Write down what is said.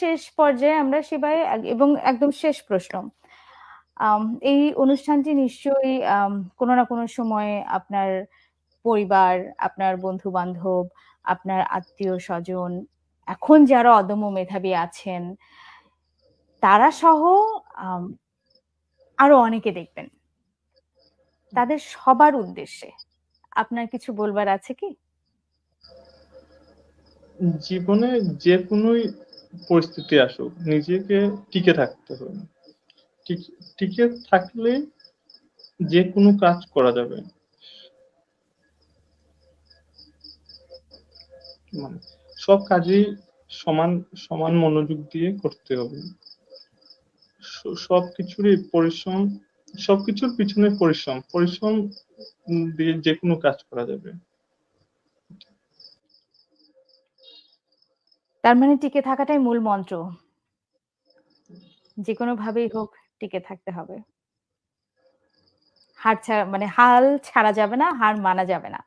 শেষ পর্যায়ে আমরা সেবায় এবং একদম শেষ প্রশ্ন। এই অনুষ্ঠানটি নিশ্চয়ই কোনো না কোনো সময়ে আপনার পরিবার, আপনার বন্ধু বান্ধব আপনার আত্মীয় স্বজন, এখন যারা অদম্য মেধাবী আছেন, তারা সহ আরও অনেকে দেখবেন। তাদের সবার উদ্দেশ্যে। আপনার কিছু বলবার আছে কি? জীবনে যে কোনো পরিস্থিতি আসুক, নিজেকে টিকে থাকতে হবে। টিকে থাকলে যে কোনো কাজ করা যাবে। মানে সব কাজই সমান সমান মনোযোগ দিয়ে করতে হবে। সব কিছুরই পরিশ্রম সবকিছুর পিছনে পরিশ্রম পরিশ্রম দিয়ে যে কোনো কাজ করা যাবে। তার মানে টিকে থাকাটাই মূল মন্ত্র। যে কোনো ভাবেই হোক টিকে থাকতে হবে। হার ছাড়া মানে হাল ছাড়া যাবে না, হার মানা যাবে না।